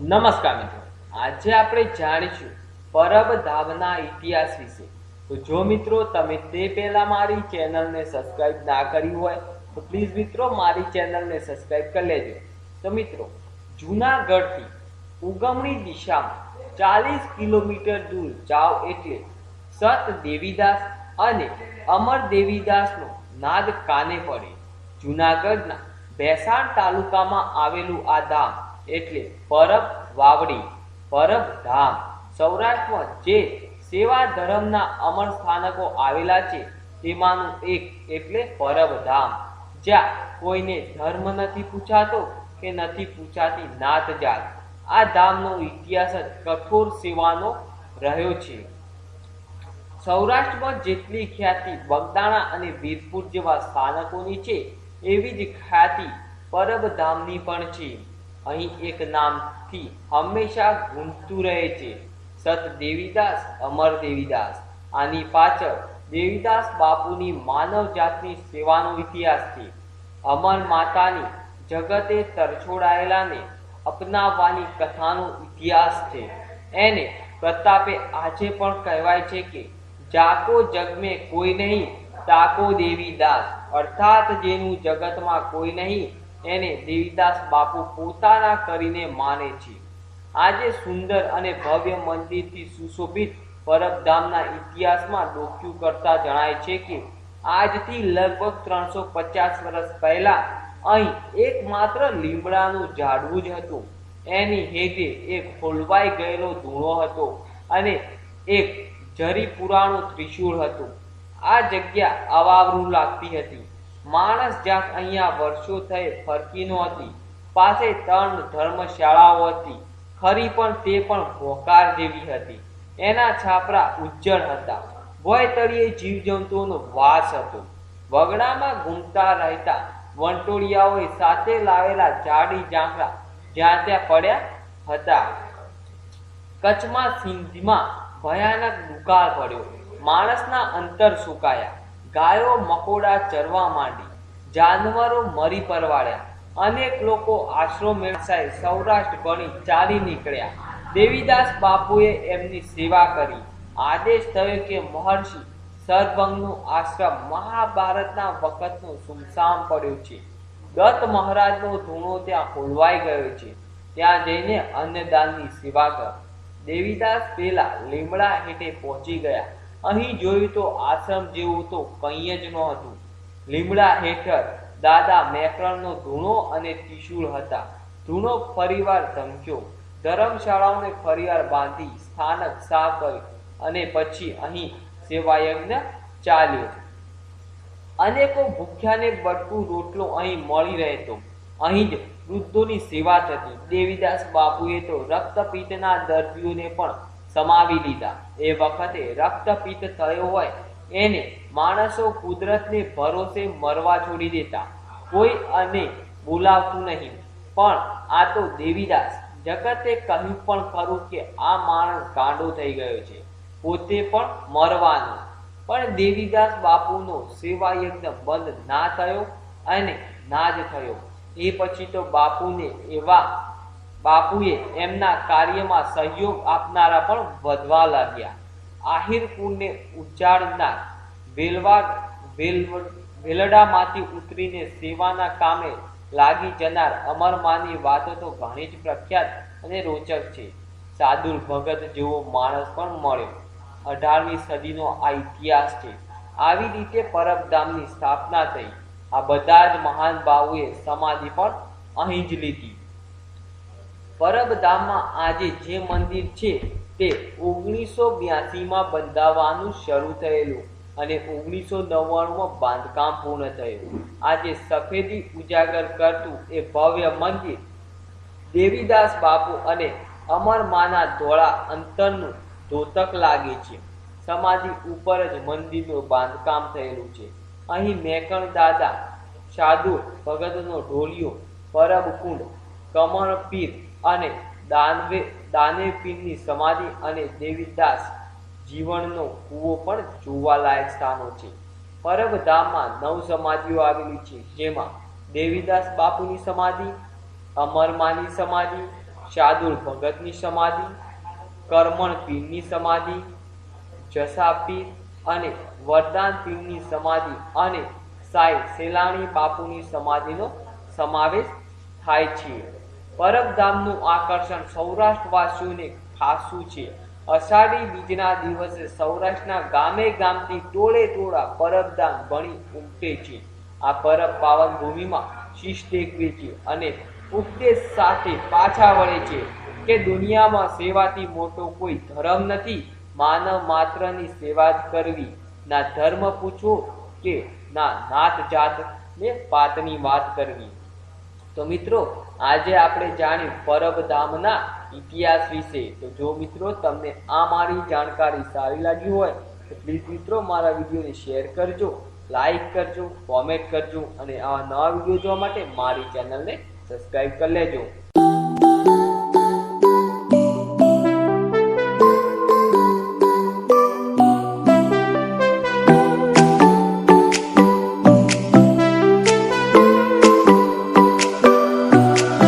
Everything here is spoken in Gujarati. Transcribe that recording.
નમસ્કાર મિત્રો. આજે આપણે જાણીશું પરબ ધામના ઇતિહાસ વિશે. તો જો મિત્રો તમે તે પહેલા મારી ચેનલને સબસ્ક્રાઇબ ના કરી હોય, તો પ્લીઝ મિત્રો મારી ચેનલને સબસ્ક્રાઇબ કરી લેજો. તો મિત્રો, જૂનાગઢથી ઉગમણી દિશામાં ચાલીસ કિલોમીટર દૂર જાઓ એટલે સત દેવીદાસ અને અમર દેવીદાસનો નાદ કાને પડે. જૂનાગઢના ભેસાણ તાલુકામાં આવેલું આ ધામ એટલે પરબ વાવડી, પરબ ધામ. સૌરાષ્ટ્રમાં જે સેવા ધર્મના અમર સ્થાનકો આવેલા છે, તેમાંનું એક એટલે પરબ ધામ. જ્યાં કોઈને ધર્મ નથી પૂછાતો કે નથી પૂછાતી નાત જાત. આ ધામનો ઇતિહાસ કઠોર સેવાનો રહ્યો છે. સૌરાષ્ટ્રમાં જેટલી ખ્યાતિ બગદાણા અને વીરપુર જેવા સ્થાનકોની છે, એવી જ ખ્યાતિ પરબધામની પણ છે. અહીં એક નામથી હંમેશા ગુંજતું રહે છે. સત દેવીદાસ, અમર દેવીદાસ. આની પાછળ દેવીદાસ બાપુની માનવ જાતની સેવાનો ઇતિહાસ છે. અમર માતાની જગતે તરછોડાયેલાને અપનાવવાની કથાનો ઇતિહાસ છે. એને પ્રતાપે આજે પણ કહેવાય છે કે, જાકો જગમે કોઈ નહીં, તાકો દેવીદાસ. અર્થાત જેનું જગતમાં કોઈ નહીં એને દેવીદાસ બાપુ પોતાના કરીને માને છે. આજે સુંદર અને ભવ્ય મંદિરથી સુશોભિત પરબધામના ઇતિહાસમાં ડોક્યુ કરતા જણાય છે કે, આજથી લગભગ ત્રણસો પચાસ વર્ષ પહેલા અહીં એકમાત્ર લીમડાનું ઝાડવું જ હતું. એની હેઠે એક ખોલવાઈ ગયેલો ધૂણો હતો અને એક જરી પુરાણું ત્રિશૂળ હતું. આ જગ્યા અવાવરું લાગતી હતી. માણસ જાત અહીંયા વર્ષો થઈ ફરકી નહોતી, પાસે ત્રણ ધર્મશાળાઓ હતી, ખરી પણ તે પણ ભોકાર જેવી હતી. એના છાપરા ઉજ્જળ હતા. ભય તળીએ જીવજંતુઓનો વાસ હતો. વગડામાં ઘૂમતા રહેતા વંટોળિયાઓએ સાથે લાવેલા જાડી જાંખરા જ્યાં ત્યાં પડ્યા હતા. કચ્છમાં સિંધમાં ભયાનક દુકાળ પડ્યો. માણસના અંતર સુકાયા. ગાયો મકોડા ચરવા માંડી. જાનવરો મરી પરવાડ્યા અનેક લોકો આશ્રો મેળસાય સૌરાષ્ટ્ર ગણી ચાલી નીકળ્યા. દેવીદાસ બાપુએ એમની સેવા કરી. આદેશ થયો કે મહર્ષિ સરભંગનું આશ્રમ મહાભારતના વખતનું સુમસામ પડ્યું છે. દત્ત મહારાજનો ધૂણો ત્યાં ખોલવાઈ ગયો છે. ત્યાં જઈને અન્નદાનની સેવા કર. દેવીદાસ પેલા લીમડા હેઠે પહોંચી ગયા. અહીં જોયું તો આશ્રમ જેવું તો કંઈ જ નહોતું. લીમડા હેઠળ દાદા મેકરણનો ધૂણો અને ત્રિશુળ હતા. ધૂણો ફરીવાર ધમક્યો. ધર્મશાળાઓને ફરીવાર બાંધી સ્થાનક સાફ કર્યું અને પછી અહીં સેવાયજ્ઞ ચાલ્યો. અનેકો ભૂખ્યાને બટકું રોટલો અહીં મળી રહેતો. અહીં જ વૃદ્ધોની સેવા થતી. દેવીદાસ બાપુએ તો રક્તપિત્તના દર્દીઓને પણ સમાવી લીધા. એ વખતે રક્તપિત્ત થયો હોય, એને માણસો કુદરતને ભરોસે મરવા છોડી દેતા. કોઈ અને બોલાવતું નહીં. પણ આ તો દેવીદાસ જગતે કહ્યું પણ ખરું કે આ માણસ ગાંડો થઈ ગયો છે. પોતે પણ મરવાનો. પણ દેવીદાસ બાપુનો સેવા યજ્ઞ બંધ ના થયો અને ના જ થયો. એ પછી તો બાપુને એવા બાપુએ એમના કાર્યમાં સહયોગ આપનારા પણ વધવા લાગ્યા. આહિર કુંડને વેલવા વેલડામાંથી ઉતરીને સેવાના કામે લાગી જનાર અમરમાની વાતો તો ઘણી જ પ્રખ્યાત અને રોચક છે. સાદુલ ભગત જેવો માણસ પણ મળ્યો. અઢારમી સદીનો આ ઇતિહાસ છે. આવી રીતે પરબધામની સ્થાપના થઈ. આ બધા જ મહાન બાહુએ સમાધિ પણ અહીં જ લીધી. પરબધામમાં આજે જે મંદિર છે તે ઓગણીસો બ્યાસીમાં બંધાવવાનું શરૂ થયેલું અને ઓગણીસો નવ્વાણુંમાં બાંધકામ પૂર્ણ થયું. આજે સફેદી ઉજાગર કરતું એ ભવ્ય મંદિર દેવીદાસ બાપુ અને અમરમાના ધોળા અંતરનું ધોતક લાગે છે. સમાધિ ઉપર જ મંદિરનું બાંધકામ થયેલું છે. અહીં મેકણ દાદા, સાધુ, ભગતનો ઢોલિયો, પરબકુંડ કમળ પીર અને દાનવે, દાનેવ પીરની સમાધિ અને દેવીદાસ જીવનનો કૂવો પણ જોવાલાયક સ્થાનો છે. પરબધામમાં નવ સમાધિઓ આવેલી છે, જેમાં દેવીદાસ બાપુની સમાધિ અમરમાની સમાધિ શાદુલ ભગતની સમાધિ, કરમણ પીરની સમાધિ, જસા પીર અને વરદાન પીરની સમાધિ અને સાઈ સેલાણી બાપુની સમાધિનો સમાવેશ થાય છે. પરબધામનું આકર્ષણ સૌરાષ્ટ્રવાસીઓને ખાસું છે. અષાઢી બીજના દિવસે સૌરાષ્ટ્રના ગામે ગામથી ટોળે ટોળા પરબધામ ભણી ઉમટે છે. આ પરબ પાવન ભૂમિમાં શીશ ટેકવે છે અને ઉપદેશ સાથે પાછા વળે છે કે દુનિયામાં સેવાથી મોટો કોઈ ધર્મ નથી. માનવ માત્રની સેવા જ કરવી. ના ધર્મ પૂછો કે ના નાત જાત ને પાતની વાત કરવી. તો મિત્રો, આજે આપણે જાણ્યું પરબધામના ઇતિહાસ વિશે. તો જો મિત્રો, તમને આ મારી જાણકારી સારી લાગી હોય, તો પ્લીઝ મિત્રો મારા વિડીયોને શેર કરજો લાઈક કરજો કોમેન્ટ કરજો, અને આવા નવા વીડિયો જોવા માટે મારી ચેનલને સબસ્ક્રાઈબ કરી લેજો.